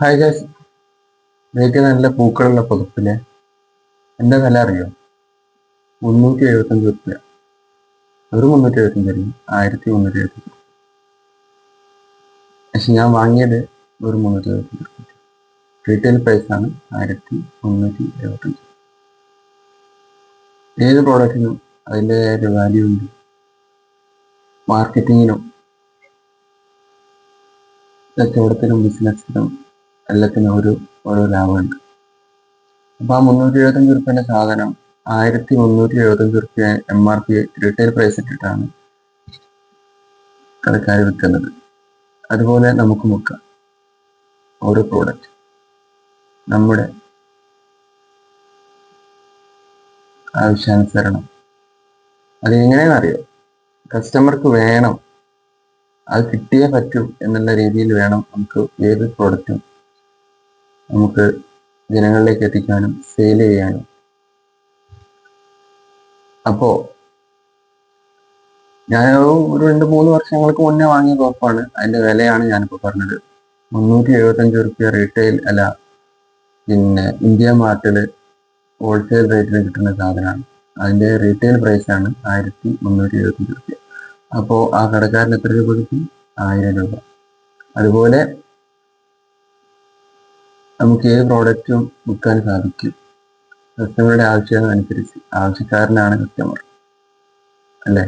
Hi guys നിങ്ങൾക്ക് നല്ല പൂക്കളുള്ള പുതപ്പിൽ എന്റെ വില അറിയോ? മുന്നൂറ്റി എഴുപത്തഞ്ച് റുപ്യ. ഒരു മുന്നൂറ്റി എഴുപത്തഞ്ച് അറിയും ആയിരത്തി മുന്നൂറ്റി എഴുപത്തഞ്ച് പക്ഷെ ഞാൻ വാങ്ങിയത് ഒരു മുന്നൂറ്റി എഴുപത്തഞ്ച് റുപ്യ. റീറ്റെയിൽ പ്രൈസ് ആണ് ആയിരത്തി മുന്നൂറ്റി എഴുപത്തഞ്ച് ഏത് പ്രോഡക്റ്റിനും അതിന്റെതായ ഒരു വാല്യൂ ഉണ്ട്. മാർക്കറ്റിങ്ങിനും കച്ചവടത്തിനും ബിസിനസ്സിനും എല്ലാത്തിനും ഒരു ഓരോ ലാഭമുണ്ട്. അപ്പൊ ആ മുന്നൂറ്റി എഴുപത്തഞ്ച് റുപ്യന്റെ സാധനം ആയിരത്തി മുന്നൂറ്റി എഴുപത്തഞ്ച് റുപ്യ M R P retail price ഇട്ടിട്ടാണ് കടക്കാർ വിൽക്കുന്നത്. അതുപോലെ നമുക്ക് മുക്കാം ഓരോ പ്രോഡക്റ്റ് നമ്മുടെ ആവശ്യാനുസരണം. അത് എങ്ങനെയാണെന്ന് അറിയോ? കസ്റ്റമർക്ക് വേണം. അത് കിട്ടിയേ പറ്റൂ എന്നുള്ള രീതിയിൽ വേണം നമുക്ക് ഏത് പ്രോഡക്റ്റും നമുക്ക് ജനങ്ങളിലേക്ക് എത്തിക്കാനും സെയിൽ ചെയ്യാനും. അപ്പോ ഞാൻ ഒരു രണ്ട് മൂന്ന് വർഷങ്ങൾക്ക് മുന്നേ വാങ്ങിയ കോപ്പാണ്. അതിന്റെ വിലയാണ് ഞാനിപ്പോ പറഞ്ഞത്. മുന്നൂറ്റി എഴുപത്തഞ്ച് റുപ്യ റീറ്റെയിൽ അല്ല പിന്നെ ഇന്ത്യ മാർട്ടിൽ ഹോൾസെയിൽ റേറ്റിന് കിട്ടുന്ന സാധനമാണ്. അതിന്റെ റീറ്റെയിൽ പ്രൈസ് ആണ് ആയിരത്തി മുന്നൂറ്റി എഴുപത്തഞ്ച് റുപ്യ അപ്പോൾ ആ കടക്കാരൻ എത്ര രൂപ കിട്ടി? ആയിരം രൂപ. അതുപോലെ നമുക്ക് ഏത് പ്രോഡക്റ്റും വിൽക്കാൻ സാധിക്കും. കസ്റ്റമറുടെ ആവശ്യങ്ങൾ അനുസരിച്ച് ആവശ്യക്കാരനാണ് കസ്റ്റമർ അല്ലേ?